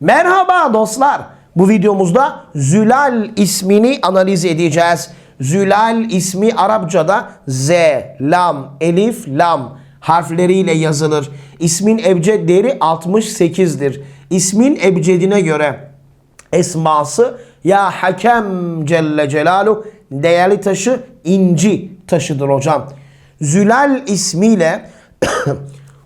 Merhaba dostlar. Bu videomuzda Zülal ismini analiz edeceğiz. Zülal ismi Arapçada Z, Lam, Elif, Lam harfleriyle yazılır. İsmin ebced değeri 68'dir. İsmin ebcedine göre esması ya Hakem Celle Celaluhu değerli taşı inci taşıdır hocam. Zülal ismiyle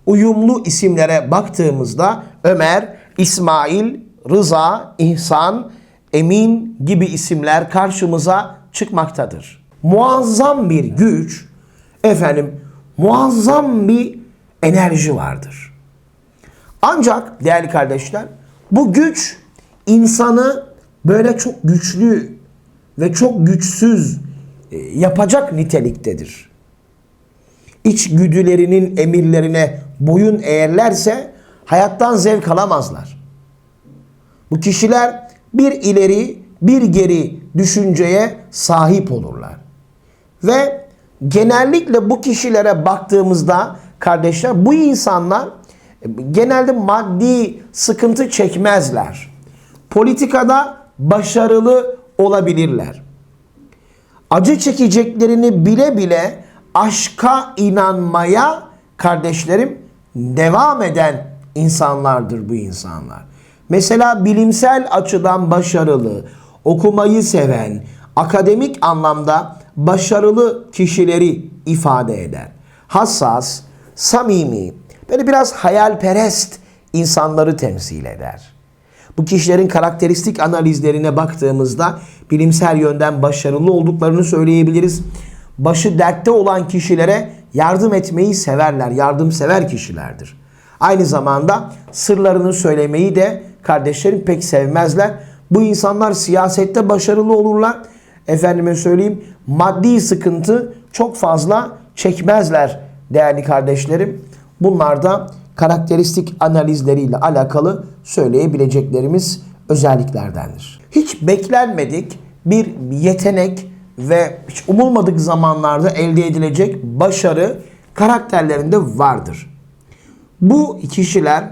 uyumlu isimlere baktığımızda Ömer, İsmail, Rıza, İhsan, Emin gibi isimler karşımıza çıkmaktadır. Muazzam bir güç, efendim muazzam bir enerji vardır. Ancak değerli kardeşler bu güç insanı böyle çok güçlü ve çok güçsüz e, yapacak niteliktedir. İçgüdülerinin emirlerine boyun eğerlerse hayattan zevk alamazlar. Bu kişiler bir ileri bir geri düşünceye sahip olurlar. Ve genellikle bu kişilere baktığımızda kardeşler bu insanlar e, genelde maddi sıkıntı çekmezler. Politikada başarılı olabilirler. Acı çekeceklerini bile bile aşka inanmaya kardeşlerim devam eden insanlardır bu insanlar. Mesela bilimsel açıdan başarılı, okumayı seven, akademik anlamda başarılı kişileri ifade eder. Hassas, samimi, böyle biraz hayalperest insanları temsil eder. Bu kişilerin karakteristik analizlerine baktığımızda bilimsel yönden başarılı olduklarını söyleyebiliriz. Başı dertte olan kişilere yardım etmeyi severler, yardımsever kişilerdir. Aynı zamanda sırlarını söylemeyi de kardeşlerim pek sevmezler. Bu insanlar siyasette başarılı olurlar. Efendime söyleyeyim maddi sıkıntı çok fazla çekmezler değerli kardeşlerim. Bunlar da karakteristik analizleriyle alakalı söyleyebileceklerimiz özelliklerdendir. Hiç beklenmedik bir yetenek ve hiç umulmadık zamanlarda elde edilecek başarı karakterlerinde vardır. Bu kişiler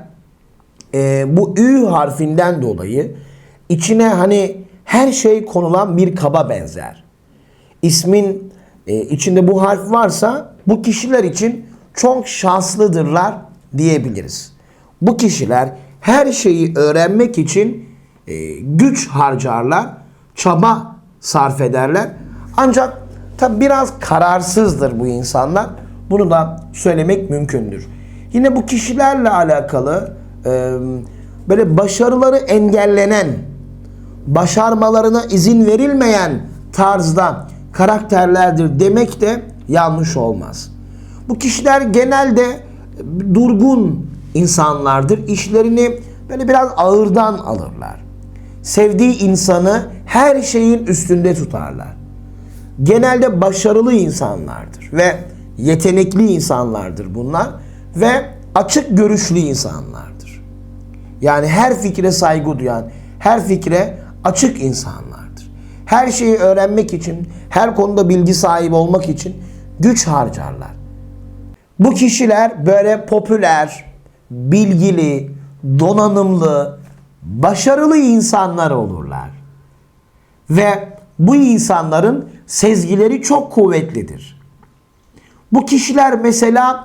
e, bu Ü harfinden dolayı içine hani her şey konulan bir kaba benzer. İsmin e, içinde bu harf varsa bu kişiler için çok şanslıdırlar diyebiliriz. Bu kişiler her şeyi öğrenmek için e, güç harcarlar, çaba sarf ederler. Ancak tabi biraz kararsızdır bu insanlar. Bunu da söylemek mümkündür. Yine bu kişilerle alakalı e, böyle başarıları engellenen, başarmalarına izin verilmeyen tarzda karakterlerdir demek de yanlış olmaz. Bu kişiler genelde durgun insanlardır. İşlerini böyle biraz ağırdan alırlar. Sevdiği insanı her şeyin üstünde tutarlar. Genelde başarılı insanlardır ve yetenekli insanlardır bunlar ve açık görüşlü insanlardır. Yani her fikre saygı duyan, her fikre açık insanlardır. Her şeyi öğrenmek için, her konuda bilgi sahibi olmak için güç harcarlar. Bu kişiler böyle popüler, bilgili, donanımlı, başarılı insanlar olurlar. Ve bu insanların sezgileri çok kuvvetlidir. Bu kişiler mesela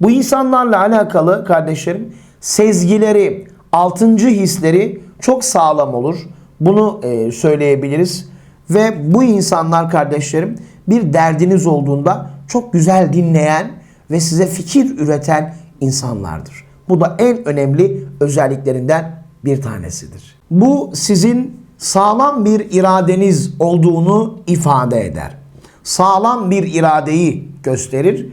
bu insanlarla alakalı kardeşlerim sezgileri, altıncı hisleri çok sağlam olur. Bunu e, söyleyebiliriz. Ve bu insanlar kardeşlerim bir derdiniz olduğunda çok güzel dinleyen ve size fikir üreten insanlardır. Bu da en önemli özelliklerinden bir tanesidir. Bu sizin sağlam bir iradeniz olduğunu ifade eder. Sağlam bir iradeyi gösterir.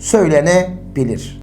söylenebilir.